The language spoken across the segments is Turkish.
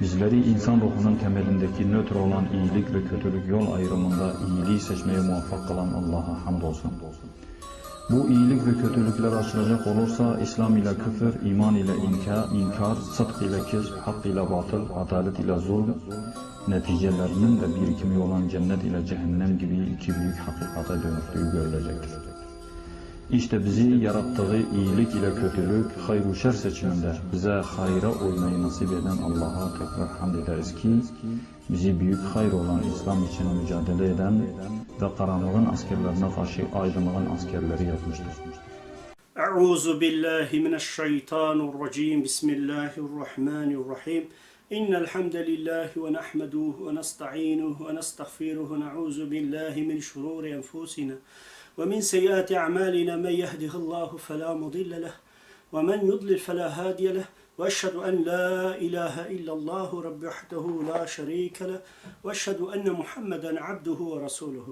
Bizleri insan ruhunun temelindeki nötr olan iyilik ve kötülük yol ayrımında iyiliği seçmeye muvaffak kılan Allah'a hamdolsun. Bu iyilik ve kötülükler açılacak olursa İslam ile küfür, iman ile inkar, inkar sıdk ile kizb, hak ile batıl, adalet ile zulm, neticelerinin de birikimi olan cennet ile cehennem gibi iki büyük hakikate dönüştüğü görülecektir. İşte bizi yarattığı iyilik ile kötülük, hayır şer seçiminde bize hayra uymayı nasip eden Allah'a tekrar hamd ederiz ki, bizi büyük hayır olan İslam için mücadele eden ve karanlığın askerlerine karşı aydınlığın askerleri yapmıştır. أعوذ بالله من الشيطان الرجيم بسم الله الرحمن الرحيم إن الحمد لله ونحمده ونستعينه ونستغفره ونعوذ بالله من شرور أنفسنا ومن سيئات أعمالنا من يهده الله فلا مضل له ومن يضلل فلا هادي له وأشهد أن لا إله إلا الله رب وحده لا شريك له وأشهد أن محمدا عبده ورسوله.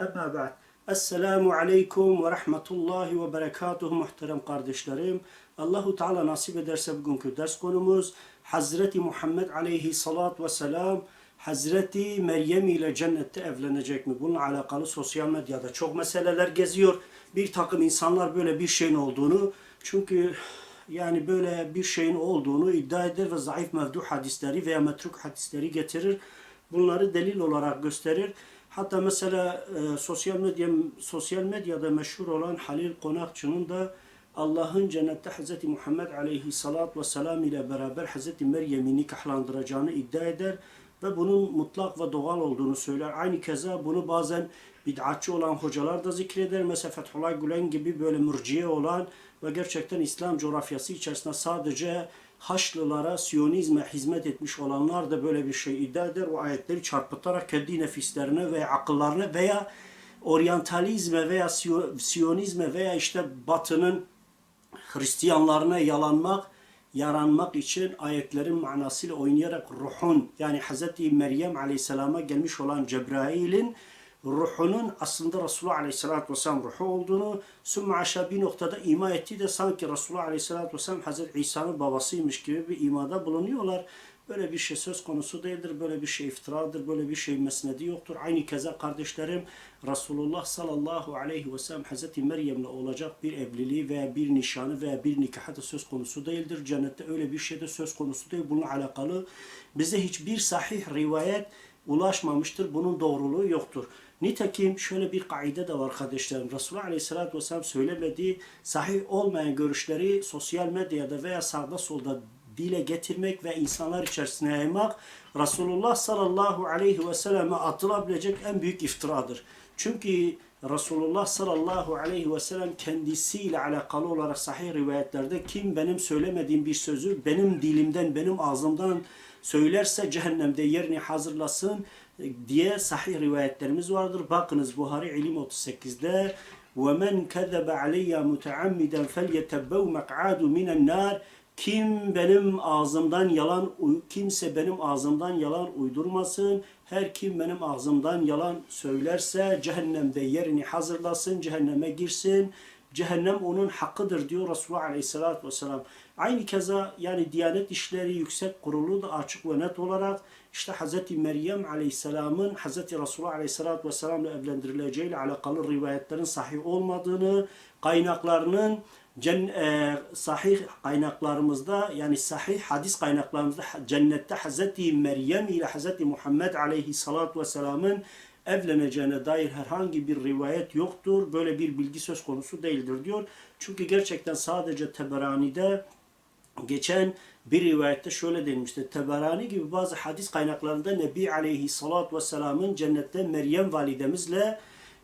أما بعد السلام عليكم ورحمة الله وبركاته محترم قاردش دريم الله تعالى ناصب درس بقنك درس قنموز حزرة محمد عليه الصلاة والسلام Hazreti Meryem ile cennette evlenecek mi? Bununla alakalı sosyal medyada çok meseleler geziyor. Bir takım insanlar böyle bir şeyin olduğunu çünkü yani böyle bir şeyin olduğunu iddia eder ve zayıf mevdu hadisleri veya metruk hadisleri getirir. Bunları delil olarak gösterir. Hatta mesela e, sosyal medya sosyal medyada meşhur olan Halil Konakçı'nın da Allah'ın cennette Hz. Muhammed aleyhissalat ve ile beraber Hz. Meryem'i nikahlandıracağını iddia eder ve bunun mutlak ve doğal olduğunu söyler. Aynı keza bunu bazen bid'atçı olan hocalar da zikreder. Mesela Fethullah Gülen gibi böyle mürciye olan ve gerçekten İslam coğrafyası içerisinde sadece Haçlılara, Siyonizme hizmet etmiş olanlar da böyle bir şey iddia eder. O ayetleri çarpıtarak kendi nefislerine veya akıllarına veya oryantalizme veya Siyonizme veya işte Batı'nın Hristiyanlarına yalanmak, yaranmak için ayetlerin manasıyla oynayarak ruhun yani Hz. Meryem Aleyhisselam'a gelmiş olan Cebrail'in ruhunun aslında Resulullah Aleyhisselatü Vesselam ruhu olduğunu sümme aşağı bir noktada ima etti de sanki Resulullah Aleyhisselatü Vesselam Hazreti İsa'nın babasıymış gibi bir imada bulunuyorlar. Böyle bir şey söz konusu değildir. Böyle bir şey iftiradır. Böyle bir şey mesnedi yoktur. Aynı keza kardeşlerim Resulullah sallallahu aleyhi ve sellem Hazreti Meryem'le olacak bir evliliği veya bir nişanı veya bir nikahı da söz konusu değildir. Cennette öyle bir şey de söz konusu değil. Bununla alakalı bize hiçbir sahih rivayet ulaşmamıştır. Bunun doğruluğu yoktur. Nitekim şöyle bir kaide de var kardeşlerim. Resulullah Aleyhisselatü Vesselam söylemediği sahih olmayan görüşleri sosyal medyada veya sağda solda dile getirmek ve insanlar içerisine yaymak Resulullah sallallahu aleyhi ve selleme atılabilecek en büyük iftiradır. Çünkü Resulullah sallallahu aleyhi ve sellem kendisiyle alakalı olarak sahih rivayetlerde kim benim söylemediğim bir sözü benim dilimden, benim ağzımdan söylerse cehennemde yerini hazırlasın diye sahih rivayetlerimiz vardır. Bakınız Buhari İlim 38'de وَمَنْ كَذَبَ عَلَيَّ مُتَعَمِّدًا فَلْيَتَبَّوْ مَقْعَادُ مِنَ النَّارِ kim benim ağzımdan yalan kimse benim ağzımdan yalan uydurmasın. Her kim benim ağzımdan yalan söylerse cehennemde yerini hazırlasın, cehenneme girsin. Cehennem onun hakkıdır diyor Resulullah Aleyhisselatü Vesselam. Aynı keza yani Diyanet İşleri Yüksek Kurulu da açık ve net olarak işte Hz. Meryem Aleyhisselam'ın Hz. Resulullah Aleyhisselatü Vesselam'la evlendirileceği ile alakalı rivayetlerin sahih olmadığını, kaynaklarının cen, e, sahih kaynaklarımızda yani sahih hadis kaynaklarımızda cennette Hz. Meryem ile Hz. Muhammed Aleyhisselatü Vesselam'ın evleneceğine dair herhangi bir rivayet yoktur. Böyle bir bilgi söz konusu değildir diyor. Çünkü gerçekten sadece Teberani'de geçen bir rivayette şöyle denmişti. Teberani gibi bazı hadis kaynaklarında Nebi Aleyhisselatü Vesselam'ın cennette Meryem validemizle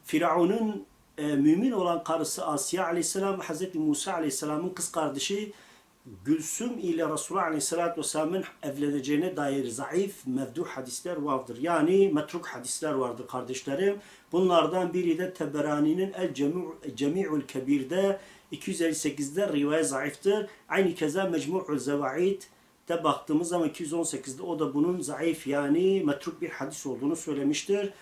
Firavun'un e, mümin olan karısı Asiye Aleyhisselam Hz. Musa Aleyhisselam'ın kız kardeşi Gülsüm ile Resulullah Aleyhisselatü Vesselam'ın evleneceğine dair zayıf mevdu hadisler vardır. Yani metruk hadisler vardır kardeşlerim. Bunlardan biri de Teberani'nin El Cemi- Cemi'ul Kebir'de 258'de rivayet zayıftır. Aynı keza Mecmu'ul Zevaid de baktığımız zaman 218'de o da bunun zayıf yani metruk bir hadis olduğunu söylemiştir.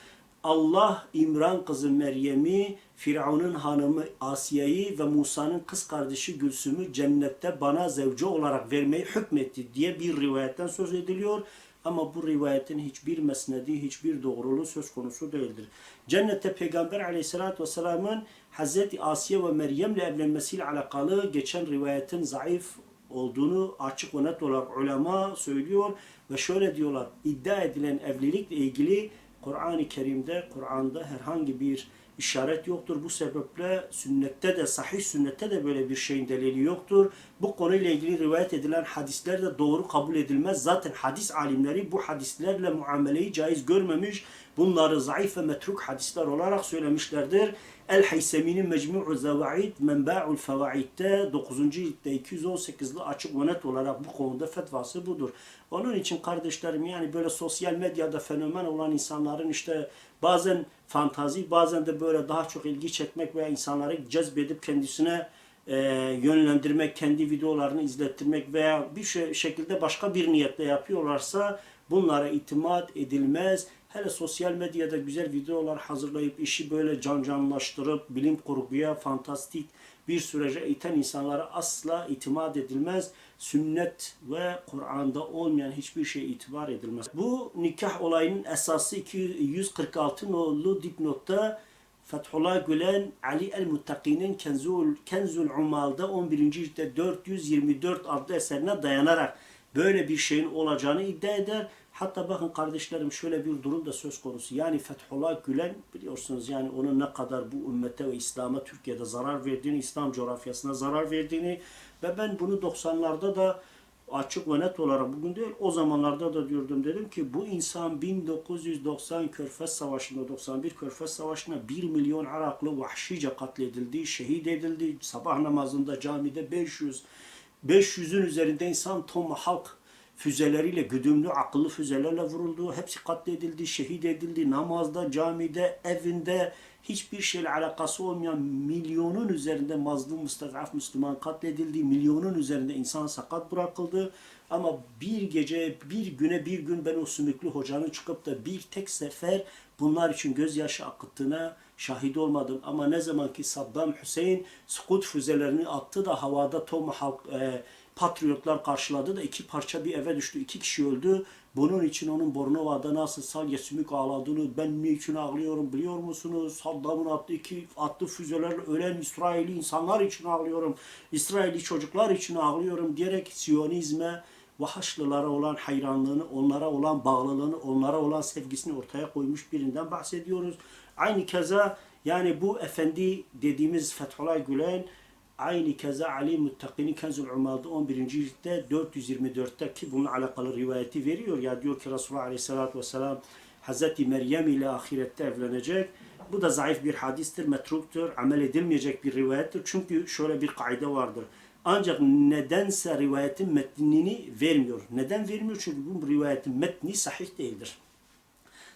Allah İmran kızı Meryem'i, Firavun'un hanımı Asiye'yi ve Musa'nın kız kardeşi Gülsüm'ü cennette bana zevce olarak vermeyi hükmetti diye bir rivayetten söz ediliyor. Ama bu rivayetin hiçbir mesnedi, hiçbir doğruluğu söz konusu değildir. Cennette Peygamber aleyhissalatü vesselamın Hazreti Asiye ve Meryem'le evlenmesiyle alakalı geçen rivayetin zayıf olduğunu açık ve net olarak ulema söylüyor ve şöyle diyorlar iddia edilen evlilikle ilgili Kur'an-ı Kerim'de Kur'an'da herhangi bir işaret yoktur. Bu sebeple sünnette de sahih sünnette de böyle bir şeyin delili yoktur. Bu konuyla ilgili rivayet edilen hadisler de doğru kabul edilmez. Zaten hadis alimleri bu hadislerle muameleyi caiz görmemiş. Bunları zayıf ve metruk hadisler olarak söylemişlerdir. El-Haysemi'nin Mecmu'u Zevaid Menba'ul Fevaid'de 9. ciltte 218'li açık ve net olarak bu konuda fetvası budur. Onun için kardeşlerim yani böyle sosyal medyada fenomen olan insanların işte bazen fantazi bazen de böyle daha çok ilgi çekmek veya insanları cezbedip kendisine e, yönlendirmek, kendi videolarını izlettirmek veya bir şey, şekilde başka bir niyetle yapıyorlarsa bunlara itimat edilmez. Hele sosyal medyada güzel videolar hazırlayıp işi böyle can canlaştırıp bilim kurguya, fantastik bir sürece iten insanlara asla itimat edilmez. Sünnet ve Kur'an'da olmayan hiçbir şeye itibar edilmez. Bu nikah olayının esası 246 nolu dipnotta Fethullah Gülen Ali el-Muttaki'nin Kenzul, Kenzul Umal'da 11. ciltte 424 adlı eserine dayanarak böyle bir şeyin olacağını iddia eder. Hatta bakın kardeşlerim şöyle bir durum da söz konusu. Yani Fethullah Gülen biliyorsunuz yani onun ne kadar bu ümmete ve İslam'a Türkiye'de zarar verdiğini, İslam coğrafyasına zarar verdiğini ve ben bunu 90'larda da açık ve net olarak bugün değil o zamanlarda da diyordum dedim ki bu insan 1990 Körfez Savaşı'nda 91 Körfez Savaşı'nda 1 milyon Araklı vahşice katledildi, şehit edildi. Sabah namazında camide 500 500'ün üzerinde insan tomahawk füzeleriyle, güdümlü akıllı füzelerle vuruldu. Hepsi katledildi, şehit edildi. Namazda, camide, evinde hiçbir şeyle alakası olmayan milyonun üzerinde mazlum, müstezaf Müslüman katledildi. Milyonun üzerinde insan sakat bırakıldı. Ama bir gece, bir güne bir gün ben o sümüklü hocanın çıkıp da bir tek sefer bunlar için gözyaşı akıttığına şahit olmadım. Ama ne zaman ki Saddam Hüseyin Sukut füzelerini attı da havada Tomahawk e, patriotlar karşıladı da iki parça bir eve düştü. iki kişi öldü. Bunun için onun Bornova'da nasıl salya sümük ağladığını ben niçin ağlıyorum biliyor musunuz? Saddam'ın attığı iki attığı füzelerle ölen İsrailli insanlar için ağlıyorum. İsrailli çocuklar için ağlıyorum diyerek Siyonizme ve Haçlılara olan hayranlığını, onlara olan bağlılığını, onlara olan sevgisini ortaya koymuş birinden bahsediyoruz. Aynı keza yani bu efendi dediğimiz Fethullah Gülen Aynı keza Ali Muttaki'nin Kenzul Umal'da 11. ciltte 424'te ki bununla alakalı rivayeti veriyor. Ya diyor ki Resulullah Aleyhisselatü Vesselam Hazreti Meryem ile ahirette evlenecek. Bu da zayıf bir hadistir, metruktur, amel edilmeyecek bir rivayettir. Çünkü şöyle bir kaide vardır. Ancak nedense rivayetin metnini vermiyor. Neden vermiyor? Çünkü bu rivayetin metni sahih değildir.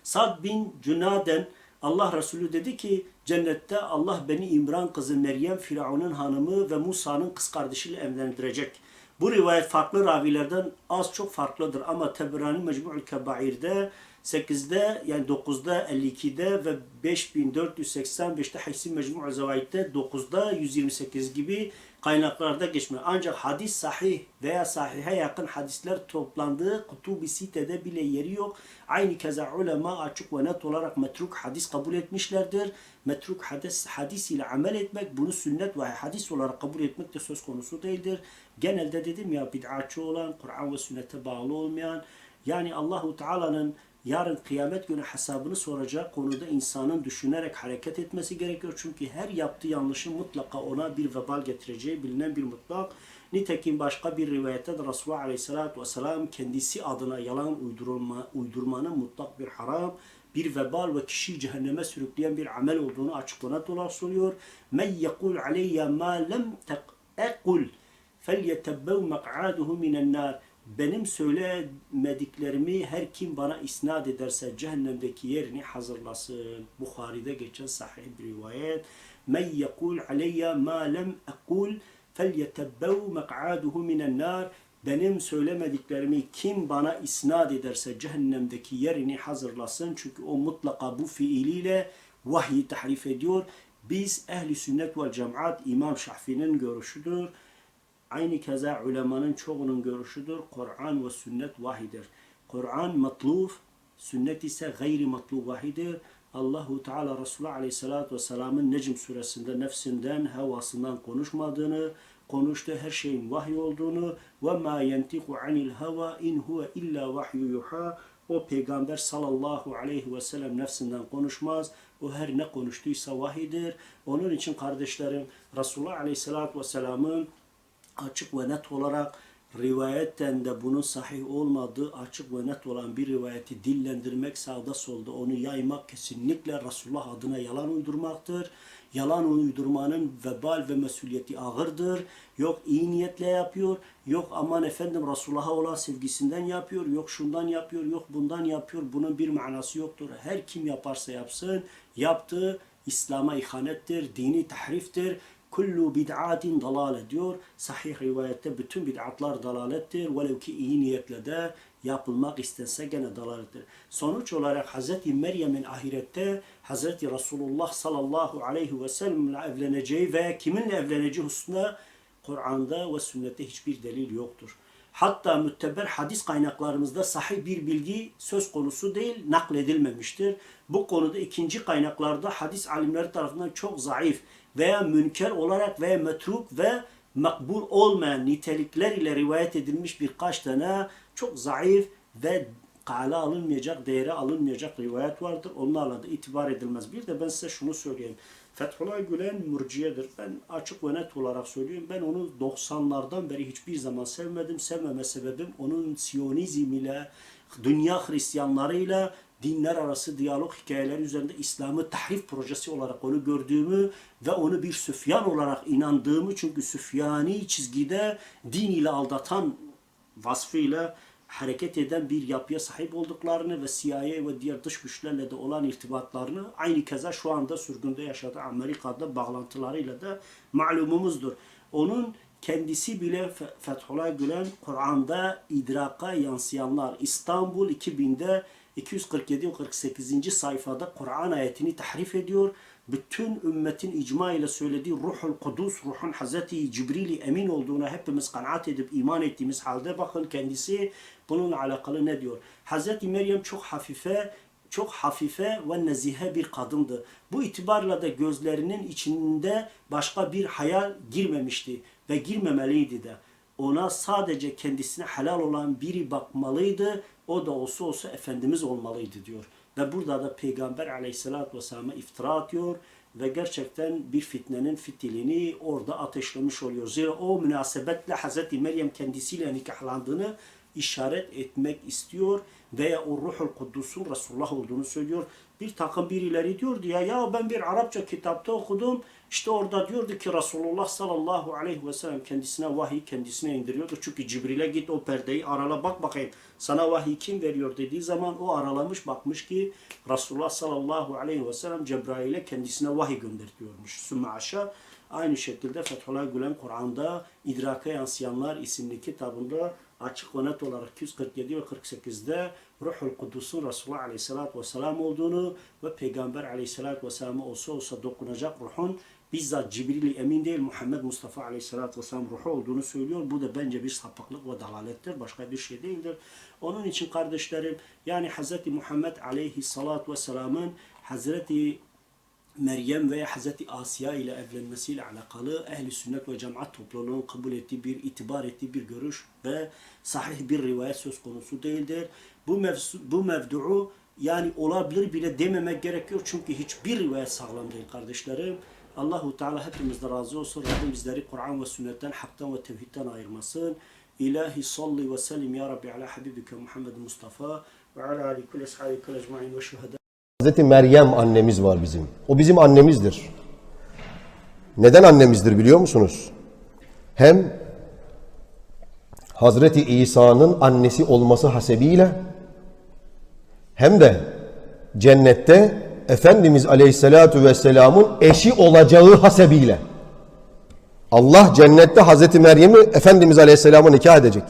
Sad bin Cunaden Allah Resulü dedi ki cennette Allah beni İmran kızı Meryem Firavun'un hanımı ve Musa'nın kız kardeşiyle evlendirecek. Bu rivayet farklı ravilerden az çok farklıdır ama Tebrani Mecmu'ül Kebair'de 8'de yani 9'da 52'de ve 5485'te Haysi Mecmu'u Zevaid'de 9'da 128 gibi kaynaklarda geçmiyor. Ancak hadis sahih veya sahihe yakın hadisler toplandığı Kutubi Site'de bile yeri yok. Aynı keza ulema açık ve net olarak metruk hadis kabul etmişlerdir. Metruk hadis, hadis ile amel etmek bunu sünnet ve hadis olarak kabul etmek de söz konusu değildir. Genelde dedim ya bid'atçı olan, Kur'an ve sünnete bağlı olmayan yani Allahu Teala'nın yarın kıyamet günü hesabını soracağı konuda insanın düşünerek hareket etmesi gerekiyor. Çünkü her yaptığı yanlışın mutlaka ona bir vebal getireceği bilinen bir mutlak. Nitekim başka bir rivayette de Resulullah Aleyhisselatü Vesselam kendisi adına yalan uydurma, uydurmanın mutlak bir haram, bir vebal ve kişi cehenneme sürükleyen bir amel olduğunu açıklığına dolar soruyor. Men yekul aleyye ma lem tekul e fel yetebbev mek'aduhu minen nar benim söylemediklerimi her kim bana isnat ederse cehennemdeki yerini hazırlasın. Bukhari'de geçen sahih bir rivayet. Men yekul aleyye ma lem ekul felyetebbev mek'aduhu minen nar. Benim söylemediklerimi kim bana isnat ederse cehennemdeki yerini hazırlasın. Çünkü o mutlaka bu fiiliyle vahyi tahrif ediyor. Biz ehli sünnet ve cemaat İmam Şafii'nin görüşüdür. Aynı keza ulemanın çoğunun görüşüdür. Kur'an ve sünnet vahidir. Kur'an matluf, sünnet ise gayri matluf vahidir. Allahu Teala Resulü Aleyhisselatü Vesselam'ın Necm suresinde nefsinden, havasından konuşmadığını, konuştuğu her şeyin vahiy olduğunu ve ma yentiku anil hava in huve illa vahyu yuha o peygamber sallallahu aleyhi ve sellem nefsinden konuşmaz. O her ne konuştuysa vahidir. Onun için kardeşlerim Resulullah aleyhissalatü vesselamın açık ve net olarak rivayetten de bunun sahih olmadığı açık ve net olan bir rivayeti dillendirmek sağda solda onu yaymak kesinlikle Resulullah adına yalan uydurmaktır. Yalan uydurmanın vebal ve mesuliyeti ağırdır. Yok iyi niyetle yapıyor, yok aman efendim Resulullah'a olan sevgisinden yapıyor, yok şundan yapıyor, yok bundan yapıyor. Bunun bir manası yoktur. Her kim yaparsa yapsın, yaptığı İslam'a ihanettir, dini tahriftir. Kullu bid'atin dalale diyor. Sahih rivayette bütün bid'atlar dalalettir. Velev ki iyi niyetle de yapılmak istense gene dalalettir. Sonuç olarak Hz. Meryem'in ahirette Hz. Resulullah sallallahu aleyhi ve sellemle evleneceği ve kiminle evleneceği hususunda Kur'an'da ve sünnette hiçbir delil yoktur. Hatta mütteber hadis kaynaklarımızda sahih bir bilgi söz konusu değil, nakledilmemiştir. Bu konuda ikinci kaynaklarda hadis alimleri tarafından çok zayıf veya münker olarak veya metruk ve makbul olmayan nitelikler ile rivayet edilmiş birkaç tane çok zayıf ve kale alınmayacak, değere alınmayacak rivayet vardır. Onlarla da itibar edilmez. Bir de ben size şunu söyleyeyim. Fethullah Gülen mürciyedir. Ben açık ve net olarak söylüyorum. Ben onu 90'lardan beri hiçbir zaman sevmedim. Sevmeme sebebim onun Siyonizm ile, dünya Hristiyanlarıyla dinler arası diyalog hikayeleri üzerinde İslam'ı tahrif projesi olarak onu gördüğümü ve onu bir Süfyan olarak inandığımı çünkü Süfyani çizgide din ile aldatan vasfıyla hareket eden bir yapıya sahip olduklarını ve CIA ve diğer dış güçlerle de olan irtibatlarını aynı keza şu anda sürgünde yaşadığı Amerika'da bağlantılarıyla da malumumuzdur. Onun kendisi bile Fe- Fethullah Gülen Kur'an'da idraka yansıyanlar İstanbul 2000'de 247 ve 48. sayfada Kur'an ayetini tahrif ediyor. Bütün ümmetin icma ile söylediği Ruhul Kudüs, Ruhun Hazreti Cibril'i emin olduğuna hepimiz kanaat edip iman ettiğimiz halde bakın kendisi bununla alakalı ne diyor? Hazreti Meryem çok hafife, çok hafife ve nezihe bir kadındı. Bu itibarla da gözlerinin içinde başka bir hayal girmemişti ve girmemeliydi de. Ona sadece kendisine helal olan biri bakmalıydı. O da olsa olsa Efendimiz olmalıydı diyor. Ve burada da Peygamber aleyhissalatü vesselam'a iftira atıyor ve gerçekten bir fitnenin fitilini orada ateşlemiş oluyor. Zira o münasebetle Hazreti Meryem kendisiyle nikahlandığını işaret etmek istiyor veya o Ruhul Kuddus'un Resulullah olduğunu söylüyor. Bir takım birileri diyordu ya ya ben bir Arapça kitapta okudum. İşte orada diyordu ki Resulullah sallallahu aleyhi ve sellem kendisine vahiy kendisine indiriyordu. Çünkü Cibril'e git o perdeyi arala bak bakayım sana vahiy kim veriyor dediği zaman o aralamış bakmış ki Resulullah sallallahu aleyhi ve sellem Cebrail'e kendisine vahiy gönderiyormuş. Sümme aşağı Aynı şekilde Fethullah Gülen Kur'an'da İdraka Yansıyanlar isimli kitabında açık ve net olarak 247 ve 48'de Ruhul Kudüs'ün Resulullah Aleyhisselatü Vesselam olduğunu ve Peygamber Aleyhisselatü Vesselam'a olsa olsa dokunacak ruhun bizzat Cibril emin değil Muhammed Mustafa Aleyhisselatü Vesselam ruhu olduğunu söylüyor. Bu da bence bir sapıklık ve dalalettir. Başka bir şey değildir. Onun için kardeşlerim yani Hz. Muhammed Aleyhisselatü Vesselam'ın Hazreti Meryem veya Hazreti Asya ile evlenmesiyle alakalı ehli sünnet ve cemaat topluluğunun kabul ettiği bir itibar ettiği bir görüş ve sahih bir rivayet söz konusu değildir. Bu mevzu, bu mevduu yani olabilir bile dememek gerekiyor çünkü hiçbir rivayet sağlam değil kardeşlerim. Allahu Teala hepimizden razı olsun. Rabbim bizleri Kur'an ve sünnetten, haktan ve tevhidden ayırmasın. İlahi salli ve sellim ya Rabbi ala habibike Muhammed Mustafa ve ala ali kulli ashabike ecmaîn ve şuhada. Hazreti Meryem annemiz var bizim. O bizim annemizdir. Neden annemizdir biliyor musunuz? Hem Hazreti İsa'nın annesi olması hasebiyle hem de cennette Efendimiz Aleyhisselatü Vesselam'ın eşi olacağı hasebiyle Allah cennette Hazreti Meryem'i Efendimiz Aleyhisselam'a nikah edecek.